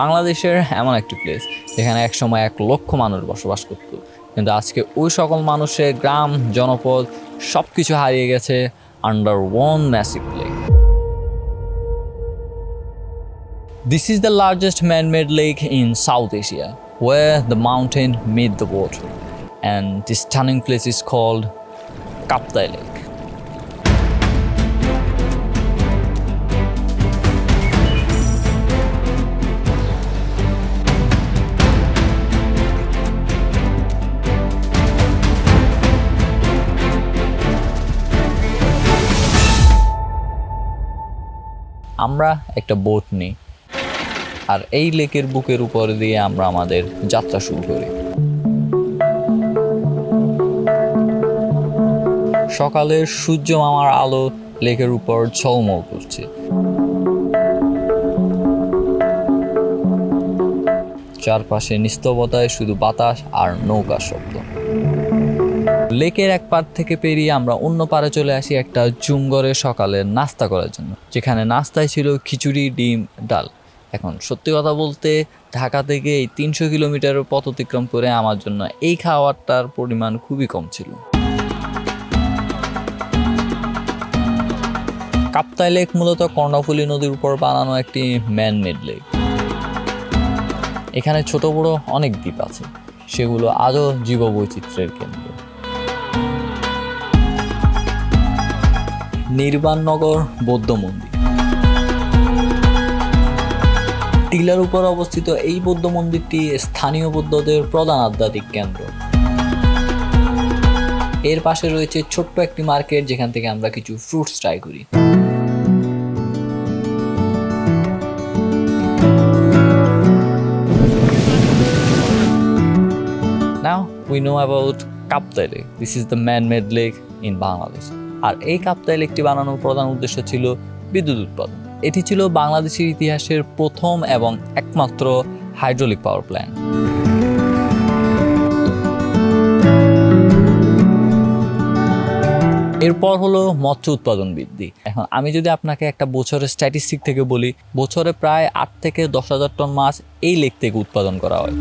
বাংলাদেশের এমন একটি প্লেস যেখানে একসময় এক লক্ষ মানুষ বসবাস করত। কিন্তু আজকে ওই সকল মানুষের গ্রাম, জনপদ সব কিছু হারিয়ে গেছে under one massive lake this is the largest man lake in South Asia way the mountain mid the boat and this turning place is called Kaptai lake আমরা একটা বোট নিই। আর এই লেকের বুকের উপর দিয়ে আমরা আমাদের যাত্রা শুরু করি। সকালের সূর্য মামার আলো লেকের উপর ঝলমল করছে। চারপাশে নিস্তবতায় শুধু বাতাস আর নৌকা শব্দ। লেকের এক পার থেকে পেরিয়ে আমরা অন্য পারে চলে আসি একটা জুমগড়ে সকালে নাস্তা করার জন্য। যেখানে নাস্তায় ছিল খিচুড়ি, ডিম, ডাল। এখন সত্যি কথা বলতে ঢাকা থেকে এই তিনশো কিলোমিটারের পথ অতিক্রম করে আমার জন্য এই খাওয়ারটার পরিমাণ খুবই কম ছিল। কাপ্তাই লেক মূলত কর্ণফুলী নদীর উপর বানানো একটি ম্যানমেড লেক এখানে ছোট বড় অনেক দ্বীপ আছে। সেগুলো আজও জীববৈচিত্র্যের কেন্দ্র। নির্বাণনগর বৌদ্ধ মন্দির টিলার উপর অবস্থিত এই বৌদ্ধ মন্দিরটি স্থানীয় বৌদ্ধদের প্রধান আধ্যাত্মিক কেন্দ্র এর পাশে রয়েছে ছোট্ট একটি মার্কেট, যেখান থেকে আমরা কিছু ফ্রুটস ট্রাই করি Now we know about Kaptai Lake. This is the man-made lake in Bangladesh. আর এই কাপ্তাই লেকটি বানানোর প্রধান উদ্দেশ্য ছিল বিদ্যুৎ উৎপাদন। এটি ছিল বাংলাদেশের ইতিহাসের প্রথম এবং একমাত্র হাইড্রোলিক পাওয়ার প্ল্যান্ট এরপর হলো মৎস্য উৎপাদন বৃদ্ধি। এখন আমি যদি আপনাকে একটা বছরের স্ট্যাটিস্টিক থেকে বলি, বছরে প্রায় আট থেকে দশ হাজার টন মাছ এই লেক থেকে উৎপাদন করা হয়।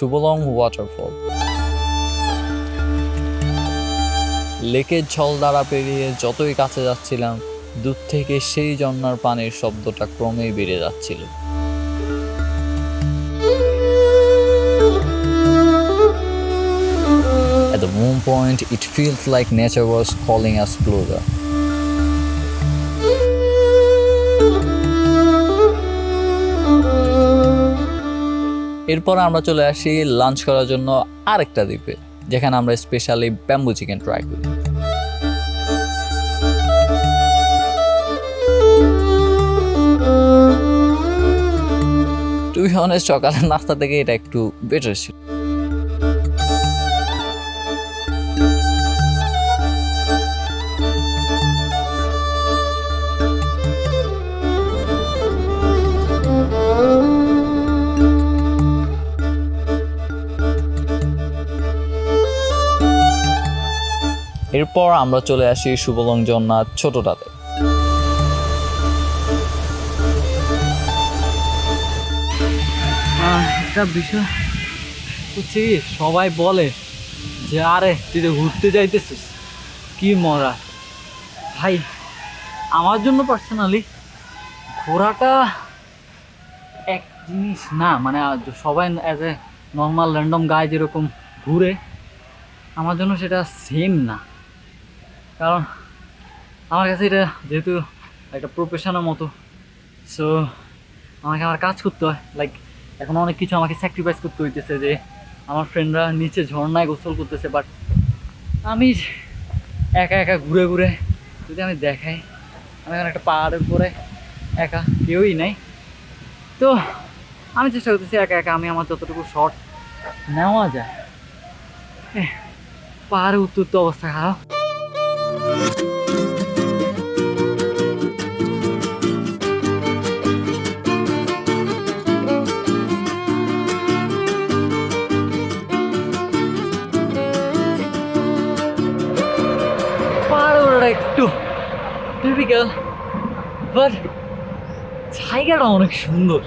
সুবলং ওয়াটারফল লেকের দ্বারা পেরিয়ে যতই কাছে যাচ্ছিলাম দূর থেকে সেই ঝর্ণার পানির শব্দটা ক্রমেই বেড়ে যাচ্ছিল At the moon point, it feels like nature was calling us closer. এরপর আমরা চলে আসি লাঞ্চ করার জন্য আরেকটা দ্বীপে, যেখানে আমরা স্পেশালি ব্যাম্বু চিকেন ট্রাই করি। টু বি অনেস্ট সকালের নাস্তা থেকে এটা একটু বেটার ছিল। এরপর আমরা চলে আসি শুভলং জন্নাথ ছোটটাতে। একটা বিষয় হচ্ছে কি, সবাই বলে যে, আরে, তুই তো ঘুরতে যাইতেছিস। কি মরা ভাই, আমার জন্য পার্সোনালি ঘোরাটা এক জিনিস না মানে সবাই অ্যাজ এ নর্মাল র্যান্ডম গায়ে যেরকম ঘুরে, আমার জন্য সেটা সেম না। কারণ আমার কাছে এটা যেহেতু একটা প্রফেশনের মতো সো আমাকে আমার কাজ করতে হয়। লাইক এখন অনেক কিছু আমাকে স্যাক্রিফাইস করতে হইতেছে যে আমার ফ্রেন্ডরা নিচে ঝর্ণায় গোসল করতেছে বাট আমি একা একা ঘুরে ঘুরে যদি আমি দেখাই, আমি এখন একটা পাহাড়ের উপরে একা কেউই নাই। তো আমি চেষ্টা করতেছি একা একা আমি আমার যতটুকু শর্ট নেওয়া যায়। পাহাড়ে উত্তর তো অবস্থা খারাপ। একটু জায়গাটা অনেক সুন্দর।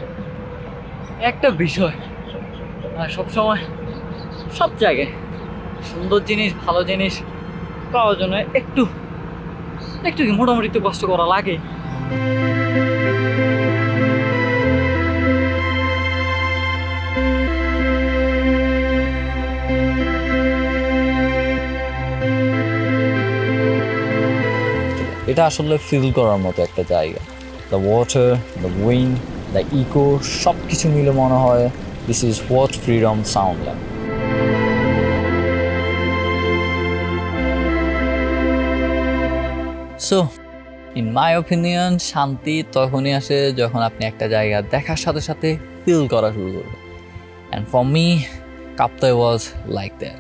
একটা বিষয় সবসময় সব জায়গায় সুন্দর জিনিস, ভালো জিনিস পাওয়ার জন্য একটু একটু মোটামুটি একটু কষ্ট করা লাগে? এটা আসলে ফিল করার মতো একটা জায়গা। The water the wind the echo সব কিছু মিলে মনে হয় this is what freedom sound lab so in my opinion শান্তি তখনই আসে যখন আপনি একটা জায়গা দেখার সাথে সাথে ফিল করা শুরু করবেন। And for me Kaptai was like that